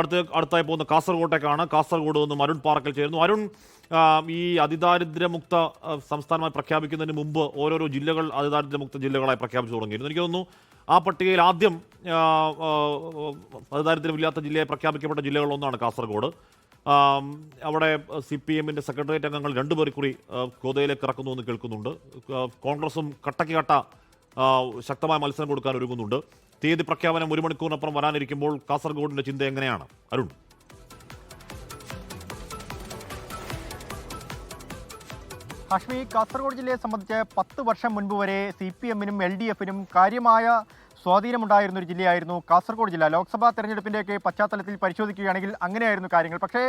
അടുത്ത് അടുത്തായി പോകുന്ന കാസർഗോട്ടേക്കാണ്. കാസർഗോഡ് നിന്നും അരുൺ പാർക്കിൽ ചേരുന്നു. അരുൺ ഈ അതിദാരിദ്ര്യമുക്ത സംസ്ഥാനമായി പ്രഖ്യാപിക്കുന്നതിന് മുമ്പ് ഓരോരോ ജില്ലകൾ അതിദാരിദ്ര്യമുക്ത ജില്ലകളായി പ്രഖ്യാപിച്ചു തുടങ്ങിയിരുന്നു. എനിക്ക് തോന്നുന്നു ആ പട്ടികയിൽ ആദ്യം അതിദാരിദ്ര്യമില്ലാത്ത ജില്ലയെ പ്രഖ്യാപിക്കപ്പെട്ട ജില്ലകളൊന്നാണ് കാസർഗോഡ്. അവിടെ സി പി എമ്മിന്റെ സെക്രട്ടേറിയറ്റ് അംഗങ്ങൾ രണ്ടുപേർ കൂടി കോതയിലേക്ക് ഇറക്കുന്നു എന്ന് കേൾക്കുന്നുണ്ട്. കോൺഗ്രസും കട്ടയ്ക്ക് കട്ട ശക്തമായ മത്സരം കൊടുക്കാൻ ഒരുങ്ങുന്നുണ്ട്. തീയതി പ്രഖ്യാപനം ഒരു മണിക്കൂറിനപ്പുറം വരാനിരിക്കുമ്പോൾ കാസർഗോഡിന്റെ ചിന്ത എങ്ങനെയാണ്? അരുൺ. ഹാഷ്മി കാസർഗോഡ് ജില്ലയെ സംബന്ധിച്ച് പത്ത് വർഷം മുൻപ് വരെ സി പി എമ്മിനും എൽ ഡി എഫിനും കാര്യമായ സ്വാധീനമുണ്ടായിരുന്ന ഒരു ജില്ലയായിരുന്നു കാസർഗോഡ് ജില്ല. ലോക്സഭാ തെരഞ്ഞെടുപ്പിന്റെയൊക്കെ പശ്ചാത്തലത്തിൽ പരിശോധിക്കുകയാണെങ്കിൽ അങ്ങനെയായിരുന്നു കാര്യങ്ങൾ. പക്ഷേ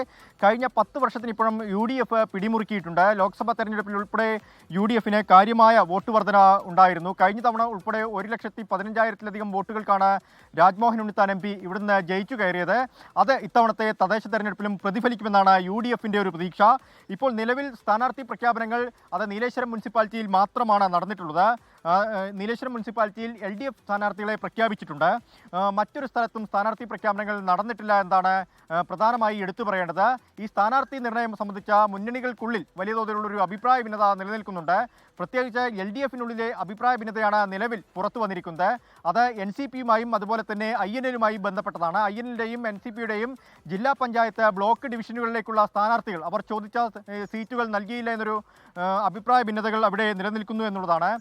കഴിഞ്ഞ പത്ത് വർഷത്തിനിപ്പുറം യു ഡി എഫ് പിടിമുറുക്കിയിട്ടുണ്ട്. ലോക്സഭാ തെരഞ്ഞെടുപ്പിൽ ഉൾപ്പെടെ യു ഡി എഫിന് കാര്യമായ വോട്ട് വർധന ഉണ്ടായിരുന്നു. കഴിഞ്ഞ തവണ ഉൾപ്പെടെ ഒരു ലക്ഷത്തി പതിനഞ്ചായിരത്തിലധികം വോട്ടുകൾക്കാണ് രാജ്മോഹൻ ഉണ്ണിത്താൻ എം പി ഇവിടുന്ന് ജയിച്ചു കയറിയത്. അത് ഇത്തവണത്തെ തദ്ദേശ തെരഞ്ഞെടുപ്പിലും പ്രതിഫലിക്കുമെന്നാണ് യു ഡി എഫിന്റെ ഒരു പ്രതീക്ഷ. ഇപ്പോൾ നിലവിൽ സ്ഥാനാർത്ഥി പ്രഖ്യാപനങ്ങൾ അത് നീലേശ്വരം മുനിസിപ്പാലിറ്റിയിൽ മാത്രമാണ് നടന്നിട്ടുള്ളത്. നീലേശ്വരം മുനിസിപ്പാലിറ്റിയിൽ എൽ ഡി എഫ് സ്ഥാനാർത്ഥികളെ പ്രഖ്യാപിച്ചിട്ടുണ്ട്. മറ്റൊരു സ്ഥലത്തും സ്ഥാനാർത്ഥി പ്രഖ്യാപനങ്ങൾ നടന്നിട്ടില്ല എന്നാണ് പ്രധാനമായി എടുത്തു പറയേണ്ടത്. ഈ സ്ഥാനാർത്ഥി നിർണയം സംബന്ധിച്ച മുന്നണികൾക്കുള്ളിൽ വലിയ തോതിലുള്ള ഒരു അഭിപ്രായ ഭിന്നത നിലനിൽക്കുന്നുണ്ട്. പ്രത്യേകിച്ച് എൽ ഡി എഫിനുള്ളിലെ അഭിപ്രായ ഭിന്നതയാണ് നിലവിൽ പുറത്തു വന്നിരിക്കുന്നത്. അത് എൻ സി പിയുമായും അതുപോലെ തന്നെ ഐ എൻ എല്ലുമായി ബന്ധപ്പെട്ടതാണ്. ഐ എൻ എല്ലിന്റെയും എൻ സി പിയുടെയും ജില്ലാ പഞ്ചായത്ത് ബ്ലോക്ക് ഡിവിഷനുകളിലേക്കുള്ള സ്ഥാനാർത്ഥികൾ അവർ ചോദിച്ച സീറ്റുകൾ നൽകിയില്ല എന്നൊരു അഭിപ്രായ ഭിന്നതകൾ അവിടെ നിലനിൽക്കുന്നു എന്നുള്ളതാണ്.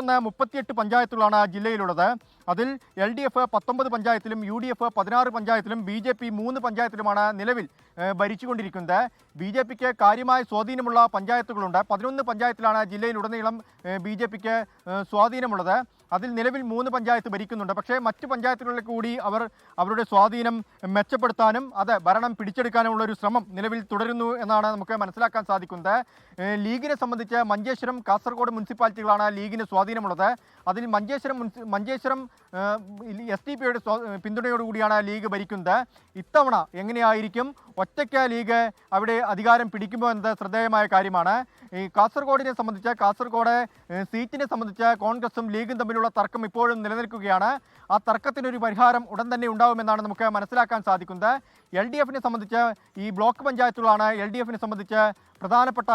മറ്റൊന്ന് മുപ്പത്തിയെട്ട് പഞ്ചായത്തുകളാണ് ആ ജില്ലയിലുള്ളത്. അതിൽ എൽ ഡി എഫ് പത്തൊമ്പത് പഞ്ചായത്തിലും യു ഡി എഫ് പതിനാറ് പഞ്ചായത്തിലും ബി ജെ പി മൂന്ന് പഞ്ചായത്തിലുമാണ് നിലവിൽ ഭരിച്ചുകൊണ്ടിരിക്കുന്നത്. ബി ജെ പിക്ക് കാര്യമായ സ്വാധീനമുള്ള പഞ്ചായത്തുകളുണ്ട്. പതിനൊന്ന് പഞ്ചായത്തിലാണ് ജില്ലയിലുടനീളം ബി ജെ പിക്ക് സ്വാധീനമുള്ളത്. അതിൽ നിലവിൽ മൂന്ന് പഞ്ചായത്ത് ഭരിക്കുന്നുണ്ട്. പക്ഷേ മറ്റ് പഞ്ചായത്തുകളിൽ കൂടി അവർ അവരുടെ സ്വാധീനം മെച്ചപ്പെടുത്താനും അത് ഭരണം പിടിച്ചെടുക്കാനുമുള്ള ഒരു ശ്രമം നിലവിൽ തുടരുന്നു എന്നാണ് നമുക്ക് മനസ്സിലാക്കാൻ സാധിക്കുന്നത്. ലീഗിനെ സംബന്ധിച്ച് മഞ്ചേശ്വരം കാസർഗോഡ് മുനിസിപ്പാലിറ്റികളാണ് ലീഗിന് സ്വാധീനമുള്ളത്. അതിൽ മഞ്ചേശ്വരം മഞ്ചേശ്വരം എസ് ഡി പിയുടെ പിന്തുണയോടുകൂടിയാണ് ലീഗ് ഭരിക്കുന്നത്. ഇത്തവണ എങ്ങനെയായിരിക്കും? ഒറ്റയ്ക്ക് ലീഗ് അവിടെ അധികാരം പിടിക്കുമോ എന്നത് ശ്രദ്ധേയമായ കാര്യമാണ്. ഈ കാസർഗോഡിനെ സംബന്ധിച്ച് കാസർഗോഡ് സീറ്റിനെ സംബന്ധിച്ച് കോൺഗ്രസും ലീഗും തമ്മിലുള്ള തർക്കം ഇപ്പോഴും നിലനിൽക്കുകയാണ്. ആ തർക്കത്തിനൊരു പരിഹാരം ഉടൻ തന്നെ ഉണ്ടാവുമെന്നാണ് നമുക്ക് മനസ്സിലാക്കാൻ സാധിക്കുന്നത്. എൽ ഡി എഫിനെ സംബന്ധിച്ച് ഈ ബ്ലോക്ക് പഞ്ചായത്തുകളാണ് എൽ ഡി എഫിനെ സംബന്ധിച്ച് പ്രധാനപ്പെട്ട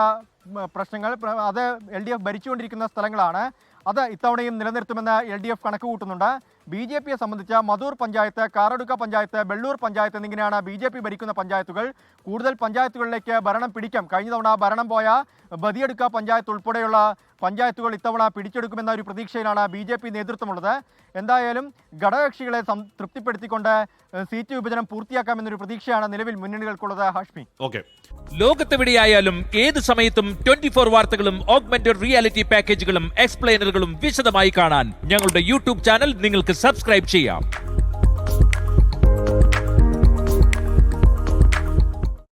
പ്രശ്നങ്ങൾ. പ്ര- അത് എൽ ഡി എഫ് ഭരിച്ചുകൊണ്ടിരിക്കുന്ന സ്ഥലങ്ങളാണ്. അത് ഇത്തവണയും നിലനിർത്തുമെന്ന് എൽ ഡി എഫ് കണക്ക് കൂട്ടുന്നുണ്ട് ബി ജെ പിയെ സംബന്ധിച്ച് മധൂർ പഞ്ചായത്ത് കാറടുക്ക പഞ്ചായത്ത് ബെള്ളൂർ പഞ്ചായത്ത് എന്നിങ്ങനെയാണ് ബി ജെ പി ഭരിക്കുന്ന പഞ്ചായത്തുകൾ. കൂടുതൽ പഞ്ചായത്തുകളിലേക്ക് ഭരണം പിടിക്കാം. കഴിഞ്ഞ തവണ ഭരണം പോയ ബദിയെടുക്ക പഞ്ചായത്ത് ഉൾപ്പെടെയുള്ള പഞ്ചായത്തുകൾ ഇത്തവണ പിടിച്ചെടുക്കുമെന്ന ഒരു പ്രതീക്ഷയിലാണ് ബി ജെ പി നേതൃത്വമുള്ളത്. എന്തായാലും ഘടകകക്ഷികളെ തൃപ്തിപ്പെടുത്തിക്കൊണ്ട് സീറ്റ് വിഭജനം പൂർത്തിയാക്കാമെന്നൊരു പ്രതീക്ഷയാണ് നിലവിൽ മുന്നണികൾക്കുള്ളത് ഹാഷ്മി. ഓക്കെ. ലോകത്തെവിടെയായാലും ഏത് സമയത്തും ട്വന്റി ഫോർ വാർത്തകളും ഓഗ്മെന്റഡ് റിയാലിറ്റി പാക്കേജുകളും എക്സ്പ്ലെയിനറുകളും വിശദമായി കാണാൻ ഞങ്ങളുടെ യൂട്യൂബ് ചാനൽ നിങ്ങൾക്ക് സബ്സ്ക്രൈബ് ചെയ്യാം.